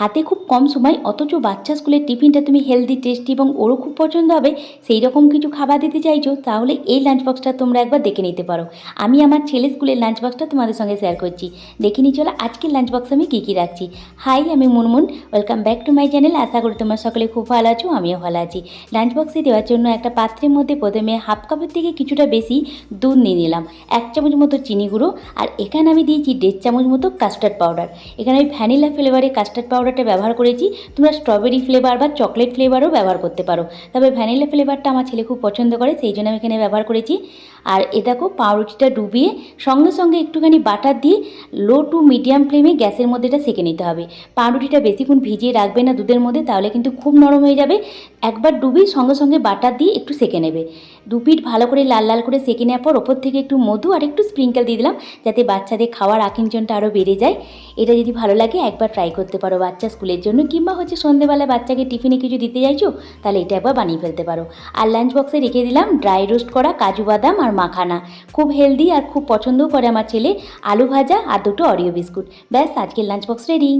হাতে খুব কম সময়, অথচ বাচ্চা স্কুলের টিফিনটা তুমি হেলদি টেস্টি এবং ওরও খুব পছন্দ হবে, সেই রকম কিছু খাবার দিতে চাইছো, তাহলে এই লাঞ্চ বক্সটা তোমরা একবার দেখে নিতে পারো। আমি আমার ছেলে স্কুলের লাঞ্চ বক্সটা তোমাদের সঙ্গে শেয়ার করছি। দেখে নিই চলো, আজকের লাঞ্চ বক্স আমি কী কী রাখছি? হাই আমি Munmun welcome back to my channel আশা করি তোমরা সকলে খুব ভালো আছো, আমিও ভালো আছি। লাঞ্চ বক্সে দেওয়ার জন্য একটা পাত্রের মধ্যে প্রথমে হাফ কাপের থেকে কিছুটা বেশি দুধ নিয়ে নিলাম, এক চামচ মতো চিনি গুঁড়ো, আর এখানে আমি দিয়েছি দেড় চামচ মতো কাস্টার্ড পাউডার এখানে আমি ভ্যানিলা ফ্লেভারে কাস্টার্ড পাউডারটা ব্যবহার করেছি। তোমরা স্ট্রবেরি ফ্লেভার বা চকলেট ফ্লেভারও ব্যবহার করতে পারো। তবে ভ্যানিলা ফ্লেভারটা আমার ছেলে খুব পছন্দ করে, সেই জন্য আমি এখানে ব্যবহার করেছি। আর এ দেখো, পাউরুটিটা ডুবিয়ে সঙ্গে সঙ্গে একটুখানি বাটার দিয়ে লো টু মিডিয়াম ফ্লেমে গ্যাসের মধ্যে এটা সেঁকে নিতে হবে। পাউরুটিটা বেশিক্ষণ ভিজিয়ে রাখবে না দুধের মধ্যে, তাহলে কিন্তু খুব নরম হয়ে যাবে। একবার ডুবিয়ে সঙ্গে সঙ্গে বাটার দিয়ে একটু সেঁকে নেবে। দু পিঠ ভালো করে লাল লাল করে সেঁকে নেওয়ার পর ওপর থেকে একটু মধু আর একটু স্প্রিঙ্কেল দিয়ে দিলাম, যাতে বাচ্চাদের খাওয়ার আকিঞ্চনটা আরও বেড়ে যায়। এটা যদি ভালো লাগে একবার ট্রাই করতে পারো বাচ্চা স্কুলের জন্য কিংবা হচ্ছে সন্ধেবেলায় বাচ্চাকে টিফিনে কিছু দিতে চাইছো তাহলে এটা একবার বানিয়ে ফেলতে পারো। আর লাঞ্চ বক্সে রেখে দিলাম ড্রাই রোস্ট করা কাজু বাদাম আর মাখানা। খুব হেলদি আর খুব পছন্দও করে আমার ছেলে, আলু ভাজা আর দুটো অরিও বিস্কুট ব্যাস, আজকের লাঞ্চ বক্স রেডি